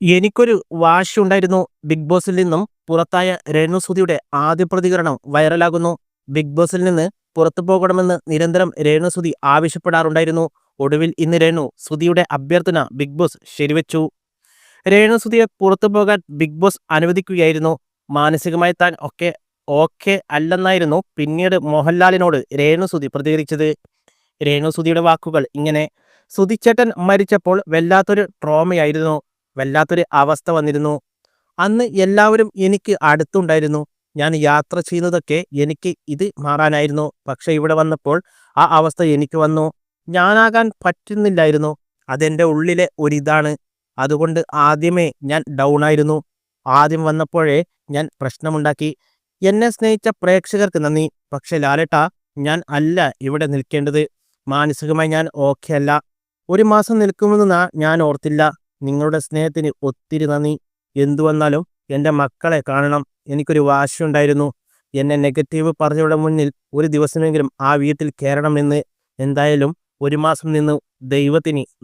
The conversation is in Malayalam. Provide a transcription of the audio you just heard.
എനിക്കൊരു വാശിയുണ്ടായിരുന്നു. ബിഗ് ബോസിൽ നിന്നും പുറത്തായ രേണുസുതിയുടെ ആദ്യ പ്രതികരണം വൈറലാകുന്നു. ബിഗ് ബോസിൽ നിന്ന് പുറത്തു പോകണമെന്ന് നിരന്തരം രേണുസുതി ആവശ്യപ്പെടാറുണ്ടായിരുന്നു. ഒടുവിൽ ഇന്ന് രേണു സുതിയുടെ അഭ്യർത്ഥന ബിഗ് ബോസ് ശരിവെച്ചു. രേണുസുതിയെ പുറത്തു പോകാൻ ബിഗ് ബോസ് അനുവദിക്കുകയായിരുന്നു. മാനസികമായി താൻ ഒക്കെ ഓക്കെ അല്ലെന്നായിരുന്നു പിന്നീട് മോഹൻലാലിനോട് രേണുസുതി പ്രതികരിച്ചത്. രേണുസുതിയുടെ വാക്കുകൾ ഇങ്ങനെ സുതിച്ചേട്ടൻ മരിച്ചപ്പോൾ വല്ലാത്തൊരു ട്രോമയായിരുന്നു വല്ലാത്തൊരു അവസ്ഥ വന്നിരുന്നു. അന്ന് എല്ലാവരും എനിക്ക് അടുത്തുണ്ടായിരുന്നു. ഞാൻ യാത്ര ചെയ്യുന്നതൊക്കെ എനിക്ക് ഇത് മാറാനായിരുന്നു. പക്ഷെ ഇവിടെ വന്നപ്പോൾ ആ അവസ്ഥ എനിക്ക് വന്നു. ഞാനാകാൻ പറ്റുന്നില്ലായിരുന്നു. അതെന്റെ ഉള്ളിലെ ഒരിതാണ്. അതുകൊണ്ട് ആദ്യമേ ഞാൻ ഡൗൺ ആയിരുന്നു. ആദ്യം വന്നപ്പോഴേ ഞാൻ പ്രശ്നമുണ്ടാക്കി. എന്നെ സ്നേഹിച്ച പ്രേക്ഷകർക്ക് നന്ദി. പക്ഷെ ലാലേട്ട ഞാൻ അല്ല ഇവിടെ നിൽക്കേണ്ടത്. മാനസികമായി ഞാൻ ഓക്കെ അല്ല. ഒരു മാസം നിൽക്കുമെന്ന് ഞാൻ ഓർത്തില്ല. നിങ്ങളുടെ സ്നേഹത്തിന് ഒത്തിരി നന്ദി. എന്തു വന്നാലും എന്റെ മക്കളെ കാണണം. എനിക്കൊരു വാശിയുണ്ടായിരുന്നു. എന്നെ നെഗറ്റീവ് പറഞ്ഞവരുടെ മുന്നിൽ ഒരു ദിവസമെങ്കിലും ആ വീട്ടിൽ കയറണമെന്ന്. എന്തായാലും ഒരു മാസം നിന്ന് ദൈവത്തിന്